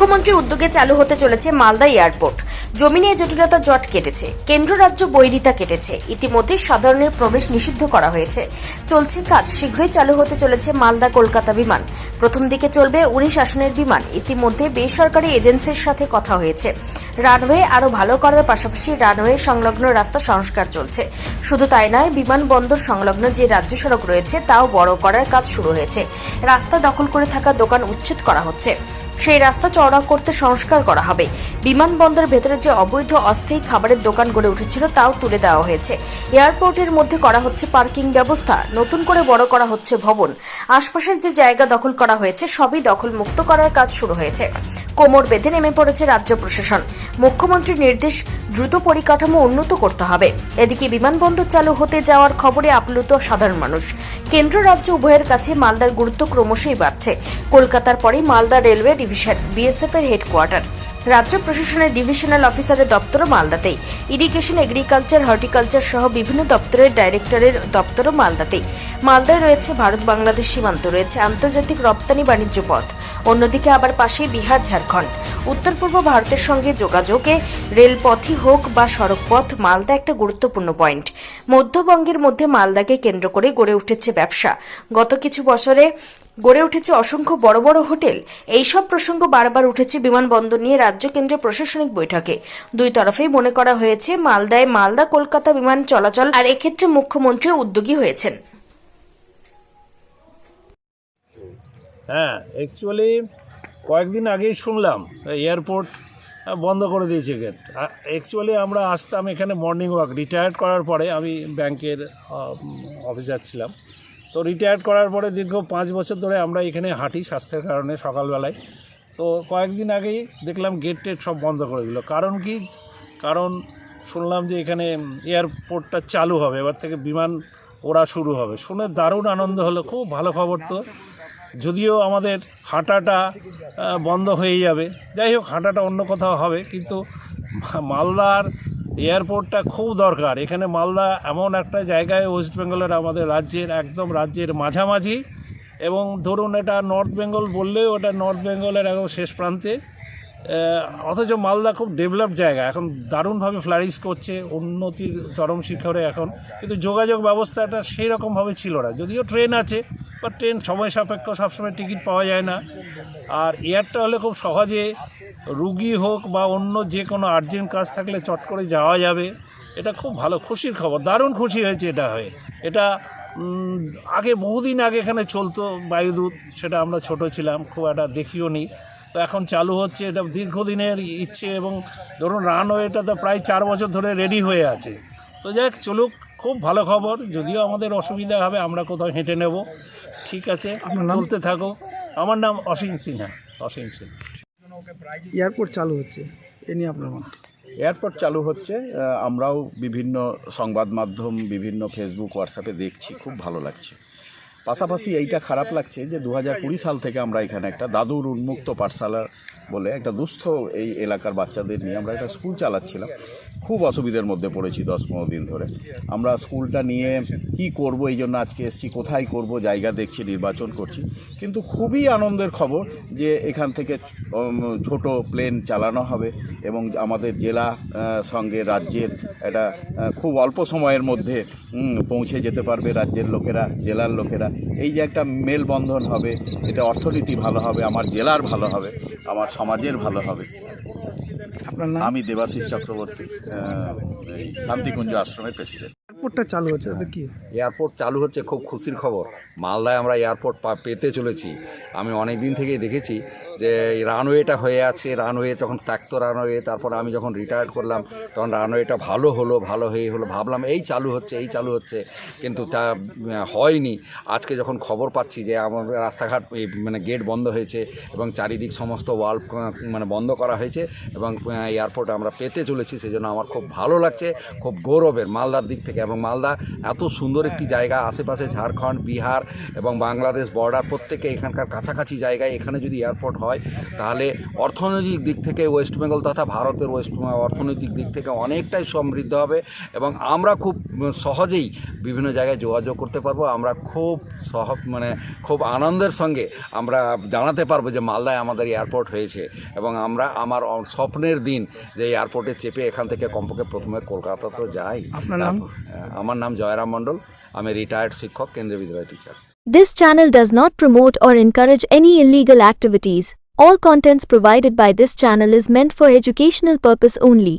মুখ্যমন্ত্রী উদ্যোগে চালু হতে চলেছে মালদা এয়ারপোর্ট। জমি নিয়ে জটিলতা জট কেটেছে। কেন্দ্র রাজ্য বৈরিতা কেটেছে। ইতিমধ্যে সাধারণের প্রবেশ নিষিদ্ধ করা হয়েছে। চলছে কাজ। শীঘ্রই চালু হতে চলেছে মালদা কলকাতা বিমান। প্রথম দিকে চলবে উনিশ আসনের বিমান। ইতিমধ্যে বেসরকারি এজেন্সির সাথে কথা হয়েছে। রানওয়ে আরও ভালো করার পাশাপাশি রানওয়ে সংলগ্ন রাস্তা সংস্কার চলছে। শুধু তাই নয় বিমানবন্দর সংলগ্ন যে রাজ্য সড়ক রয়েছে, তাও বড় করার কাজ শুরু হয়েছে। রাস্তা দখল করে থাকা দোকান উচ্ছেদ করা হচ্ছে। সেই রাস্তা চওড়া করতে সংস্কার করা হবে। বিমানবন্দরের ভেতরে যে অবৈধ অস্থায়ী খাবারের দোকান গড়ে উঠেছিল, তাও তুলে দেওয়া হয়েছে। এয়ারপোর্টের মধ্যে করা হচ্ছে পার্কিং ব্যবস্থা, নতুন করে বড় করা হচ্ছে ভবন। আশপাশের যে জায়গা দখল করা হয়েছে, সবই দখল মুক্ত করার কাজ শুরু হয়েছে। কোমর বেঁধে নেমে পড়েছে রাজ্য প্রশাসন। মুখ্যমন্ত্রীর নির্দেশ দ্রুত পরিকাঠামো উন্নত করতে হবে। এদিকে বিমানবন্দর চালু হতে যাওয়ার খবরে আপ্লুত সাধারণ মানুষ। কেন্দ্র রাজ্য উভয়ের কাছে মালদার গুরুত্ব ক্রমশই বাড়ছে। কলকাতার পরে মালদা রেলওয়ে ডিভিশন, বিএসএফ এর হেডকোয়ার্টার রাজ্য প্রশাসনের ডিভিশনাল অফিসারের দপ্তরও মালদাতেই। ইরিগেশন এগ্রিকালচার হর্টিকালচার সহ বিভিন্ন দপ্তরের ডাইরেক্টরের দপ্তরও মালদাতেই। মালদায় রয়েছে ভারত বাংলাদেশ সীমান্ত, রয়েছে আন্তর্জাতিক রপ্তানি বাণিজ্য পথ। অন্যদিকে আবার পাশেই বিহার, ঝাড়খণ্ড। উত্তর পূর্ব ভারতের সঙ্গে যোগাযোগে রেলপথই হোক বা সড়কপথ, মালদা একটা গুরুত্বপূর্ণ পয়েন্ট মধ্যবঙ্গের মধ্যে মালদাকে কেন্দ্র করে গড়ে উঠেছে ব্যবসা। গত কিছু বছরে গড়ে উঠেছে অসংখ্য বড় বড় হোটেল। এইসব প্রসঙ্গ বারবার উঠেছে বিমানবন্দর নিয়ে রাজ্য কেন্দ্রের প্রশাসনিক বৈঠকে। দুই তরফেই মনে করা হয়েছে, মালদায় মালদা কলকাতা বিমান চলাচল আর এক্ষেত্রে মুখ্যমন্ত্রী উদ্যোগী হয়েছেন। হ্যাঁ অ্যাকচুয়ালি কয়েকদিন আগেই শুনলাম এয়ারপোর্ট বন্ধ করে দিয়েছে গেট অ্যাকচুয়ালি আমরা আসতাম এখানে মর্নিং ওয়াক রিটায়ার্ড করার পরে আমি ব্যাংকের অফিসার ছিলাম তো রিটায়ার করার পরে দীর্ঘ পাঁচ বছর ধরে আমরা এখানে হাঁটি স্বাস্থ্যের কারণে সকালবেলায়। তো কয়েকদিন আগেই দেখলাম গেট টেট সব বন্ধ করে দিল। কারণ কি? কারণ শুনলাম যে এখানে এয়ারপোর্টটা চালু হবে, এবার থেকে বিমান ওড়া শুরু হবে। শুনে দারুণ আনন্দ হলো, খুব ভালো খবর তো। যদিও আমাদের হাঁটাটা বন্ধ হয়ে যাবে। যাই হোক, হাঁটাটা অন্য কোথাও হবে, কিন্তু মালদার এয়ারপোর্টটা খুব দরকার। এখানে মালদা এমন একটা জায়গায় ওয়েস্ট বেঙ্গলের আমাদের রাজ্যের, একদম রাজ্যের মাঝামাঝি এবং ধরুন এটা নর্থ বেঙ্গল বললেও ওটা নর্থ বেঙ্গলের একদম শেষ প্রান্তে। অথচ মালদা খুব ডেভেলপ জায়গা। এখন দারুণভাবে ফ্লারিশ করছে উন্নতির চরম শিখরে এখন। কিন্তু যোগাযোগ ব্যবস্থাটা সেই রকমভাবে ছিল না। যদিও ট্রেন আছে বা ট্রেন সময় সাপেক্ষ সবসময় টিকিট পাওয়া যায় না। আর এয়ারটা হলে খুব সহজে রুগী হোক বা অন্য যে কোনো আর্জেন্ট কাজ থাকলে চট করে যাওয়া যাবে। এটা খুব ভালো খুশির খবর দারুণ খুশি হয়েছে এটা হয়ে। এটা আগে বহুদিন আগে এখানে চলতো বায়ুদূত সেটা আমরা ছোট ছিলাম খুব একটা দেখিও নি। তো এখন চালু হচ্ছে এটা দীর্ঘদিনের ইচ্ছে এবং ধরুন রানওয়েটা তো প্রায় চার বছর ধরে রেডি হয়ে আছে। তো যাক চলুক খুব ভালো খবর যদিও আমাদের অসুবিধা হবে আমরা কোথাও হেঁটে নেব। ঠিক আছে চলতে থাকুক আমার নাম অসীম সিনহা অসীম সিনহা। এয়ারপোর্ট চালু হচ্ছে। এ নিয়ে আপনার মত এয়ারপোর্ট চালু হচ্ছে আমরাও বিভিন্ন সংবাদ মাধ্যম বিভিন্ন ফেসবুক হোয়াটসঅ্যাপে দেখছি খুব ভালো লাগছে। পাশাপাশি এইটা খারাপ লাগছে যে দু হাজার কুড়ি সাল থেকে আমরা এখানে একটা দাদুর উন্মুক্ত পাঠশালা বলে একটা দুস্থ এই এলাকার বাচ্চাদের নিয়ে আমরা একটা স্কুল চালাচ্ছিলাম। খুব অসুবিধার মধ্যে পড়েছি দশ পনেরো দিন ধরে। আমরা স্কুলটা নিয়ে কি করব এই জন্য আজকে এসেছি কোথায় করব জায়গা দেখছি নির্বাচন করছি। কিন্তু খুবই আনন্দের খবর যে এখান থেকে ছোট প্লেন চালানো হবে এবং আমাদের জেলা সঙ্গে রাজ্যের আহ, খুব অল্প সময়ের মধ্যে পৌঁছে যেতে পারবে রাজ্যের লোকেরা জেলার লোকেরা। এই যে একটা মেলবন্ধন হবে এটা অর্থনীতি ভালো হবে আমার জেলার ভালো হবে আমার সমাজের ভালো হবে। আপনার আমি দেবাশিস চক্রবর্তী শান্তিকুঞ্জ আশ্রমের প্রেসিডেন্ট। এয়ারপোর্টটা চালু হচ্ছে তাতে কি? এয়ারপোর্ট চালু হচ্ছে, খুব খুশির খবর। মালদায় আমরা এয়ারপোর্ট পেতে চলেছি। আমি অনেক দিন থেকেই দেখেছি যে রানওয়েটা হয়ে আছে, রানওয়ে তখন ত্যাক্ত রানওয়ে, তারপর আমি যখন রিটায়ার করলাম, তখন রানওয়েটা ভালো হলো, ভালো হয়ে হলো, ভাবলাম এই চালু হচ্ছে, এই চালু হচ্ছে, কিন্তু তা হয়নি। আজকে যখন খবর পাচ্ছি যে আমার রাস্তাঘাট মানে গেট বন্ধ হয়েছে এবং চারিদিক সমস্ত ওয়াল মানে বন্ধ করা হয়েছে এবং এয়ারপোর্ট আমরা পেতে চলেছি সেই জন্য আমার খুব ভালো লাগছে, খুব গৌরবের মালদার দিক থেকে এবং মালদা এত সুন্দর একটি জায়গা আশেপাশে ঝাড়খণ্ড বিহার এবং বাংলাদেশ বর্ডার প্রত্যেকে এখানকার কাছাকাছি জায়গায় এখানে যদি এয়ারপোর্ট হয় তাহলে অর্থনৈতিক দিক থেকে ওয়েস্ট বেঙ্গল তথা ভারতের ওয়েস্ট অর্থনৈতিক দিক থেকে অনেকটাই সমৃদ্ধ হবে এবং আমরা খুব সহজেই বিভিন্ন জায়গায় যোগাযোগ করতে পারব। আমরা খুব সহ মানে খুব আনন্দের সঙ্গে আমরা জানাতে পারব যে মালদায় আমাদের এয়ারপোর্ট হয়েছে এবং আমরা আমার স্বপ্নের দিন যে এয়ারপোর্টে চেপে এখান থেকে কমপক্ষে প্রথমে কলকাতা তো যাই। আপনার নাম? তারপর- আমার নাম জয়রাম মণ্ডল আমি রিটায়ার্ড শিক্ষক Kendriya Vidyalaya teacher This channel does not promote or encourage any illegal activities. All contents provided by this channel is meant for educational purpose only.